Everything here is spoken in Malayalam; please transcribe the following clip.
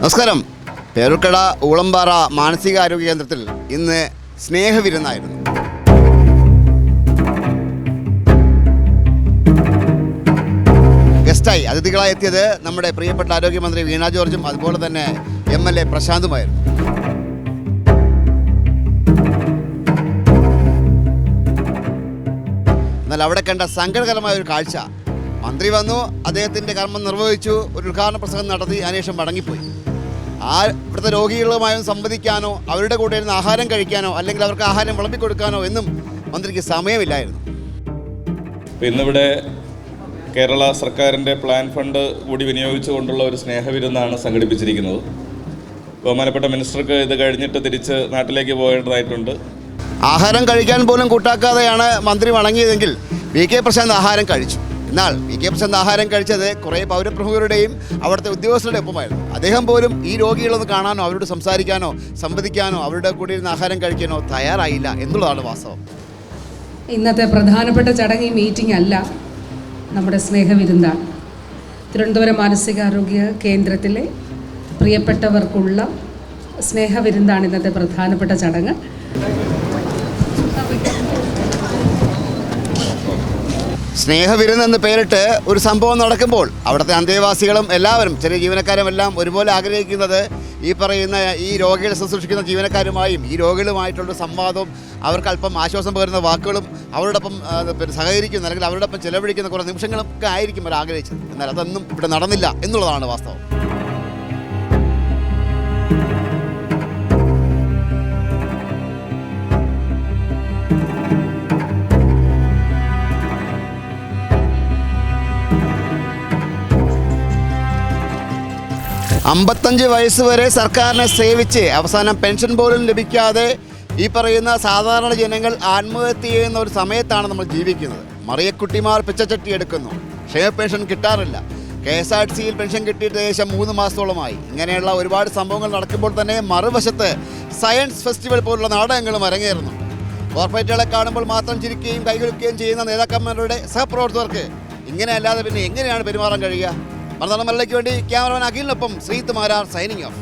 നമസ്കാരം. പേരുക്കട ഊളമ്പാറ മാനസികാരോഗ്യ കേന്ദ്രത്തിൽ ഇന്ന് സ്നേഹവിരുന്നായിരുന്നു. ഗസ്റ്റായി അതിഥികളായി എത്തിയത് നമ്മുടെ പ്രിയപ്പെട്ട ആരോഗ്യമന്ത്രി വീണ ജോർജും അതുപോലെ തന്നെ എം എൽ എ പ്രശാന്തുമായിരുന്നു. എന്നാൽ അവിടെ കണ്ട സങ്കടകരമായ ഒരു കാഴ്ച. മന്ത്രി വന്നു അദ്ദേഹത്തിന്റെ കർമ്മം നിർവഹിച്ചു ഒരു ഉദ്ഘാടന പ്രസംഗം നടത്തി അതിനുശേഷം മടങ്ങിപ്പോയി. ആ ഇവിടുത്തെ രോഗികളുമായും സംവദിക്കാനോ അവരുടെ കൂടെ ഇരുന്ന് ആഹാരം കഴിക്കാനോ അല്ലെങ്കിൽ അവർക്ക് ആഹാരം വിളമ്പിക്കൊടുക്കാനോ എന്നും മന്ത്രിക്ക് സമയമില്ലായിരുന്നു. ഇന്നിവിടെ കേരള സർക്കാരിന്റെ പ്ലാൻ ഫണ്ട് കൂടി വിനിയോഗിച്ചുകൊണ്ടുള്ള ഒരു സ്നേഹവിരുന്നാണ് സംഘടിപ്പിച്ചിരിക്കുന്നത്. ബഹുമാനപ്പെട്ട മിനിസ്റ്റർക്ക് ഇത് കഴിഞ്ഞിട്ട് തിരിച്ച് നാട്ടിലേക്ക് പോകേണ്ടതായിട്ടുണ്ട്. ആഹാരം കഴിക്കാൻ പോലും കൂട്ടാക്കാതെയാണ് മന്ത്രി വണങ്ങിയതെങ്കിൽ വി കെ പ്രശാന്ത് ആഹാരം കഴിച്ചു. എന്നാൽ വി കെ പ്രശാന്ത് ആഹാരം കഴിച്ചത് കുറേ പൗരപ്രമുഖരുടെയും അവിടുത്തെ ഉദ്യോഗസ്ഥരുടെ ഒപ്പമായിരുന്നു. അദ്ദേഹം പോലും ഈ രോഗികളൊന്ന് കാണാനോ അവരോട് സംസാരിക്കാനോ സംവദിക്കാനോ അവരുടെ കൂടെ ഇരുന്ന് ആഹാരം കഴിക്കാനോ തയ്യാറായില്ല എന്നുള്ളതാണ് വാസ്തവം. ഇന്നത്തെ പ്രധാനപ്പെട്ട ചടങ്ങ് ഈ മീറ്റിംഗ് അല്ല നമ്മുടെ സ്നേഹവിരുന്നാണ് തിരുവനന്തപുരം മാനസികാരോഗ്യ കേന്ദ്രത്തിലെ പ്രിയപ്പെട്ടവർക്കുള്ള സ്നേഹവിരുന്നാണ് ഇന്നത്തെ പ്രധാനപ്പെട്ട ചടങ്ങ്. സ്നേഹവിരുന്ന് എന്ന് പേരിട്ട് ഒരു സംഭവം നടക്കുമ്പോൾ അവിടുത്തെ അന്തേവാസികളും എല്ലാവരും ചെറിയ ജീവനക്കാരും എല്ലാം ഒരുപോലെ ആഗ്രഹിക്കുന്നത് ഈ പറയുന്ന ഈ രോഗികളെ ശുശ്രൂഷിക്കുന്ന ജീവനക്കാരുമായും ഈ രോഗികളുമായിട്ടുള്ള സംവാദവും അവർക്ക് അല്പം ആശ്വാസം പകരുന്ന വാക്കുകളും അവരോടൊപ്പം സഹകരിക്കുന്ന അല്ലെങ്കിൽ അവരോടൊപ്പം ചിലവഴിക്കുന്ന കുറേ നിമിഷങ്ങളൊക്കെ ആയിരിക്കും അവർ ആഗ്രഹിച്ചത്. എന്നാൽ അതൊന്നും ഇവിടെ നടന്നില്ല എന്നുള്ളതാണ് വാസ്തവം. അമ്പത്തഞ്ച് വയസ്സ് വരെ സർക്കാരിനെ സേവിച്ച് അവസാനം പെൻഷൻ പോലും ലഭിക്കാതെ ഈ പറയുന്ന സാധാരണ ജനങ്ങൾ ആത്മഹത്യ ചെയ്യുന്ന ഒരു സമയത്താണ് നമ്മൾ ജീവിക്കുന്നത്. മറിയക്കുട്ടിമാർ പിച്ചച്ചട്ടി എടുക്കുന്നു. ക്ഷേമ പെൻഷൻ കിട്ടാറില്ല. കെ എസ് ആർ ടി സിയിൽ പെൻഷൻ കിട്ടിയിട്ട് ഏകദേശം മൂന്ന് മാസത്തോളമായി. ഇങ്ങനെയുള്ള ഒരുപാട് സംഭവങ്ങൾ നടക്കുമ്പോൾ തന്നെ മറുവശത്ത് സയൻസ് ഫെസ്റ്റിവൽ പോലുള്ള നാടകങ്ങളും അരങ്ങേറുന്നു. കോർപ്പറേറ്റുകളെ കാണുമ്പോൾ മാത്രം ചിരിക്കുകയും കൈകൊടുക്കുകയും ചെയ്യുന്ന നേതാക്കന്മാരുടെ സഹപ്രവർത്തകർക്ക് ഇങ്ങനെ അല്ലാതെ പിന്നെ എങ്ങനെയാണ് പെരുമാറാൻ കഴിയുക? മലനാട് മലയ്ക്ക് വേണ്ടി ക്യാമറമാൻ അഖിലിനൊപ്പം ശ്രീത്ത് മാരാർ സൈനിങ് ഓഫ്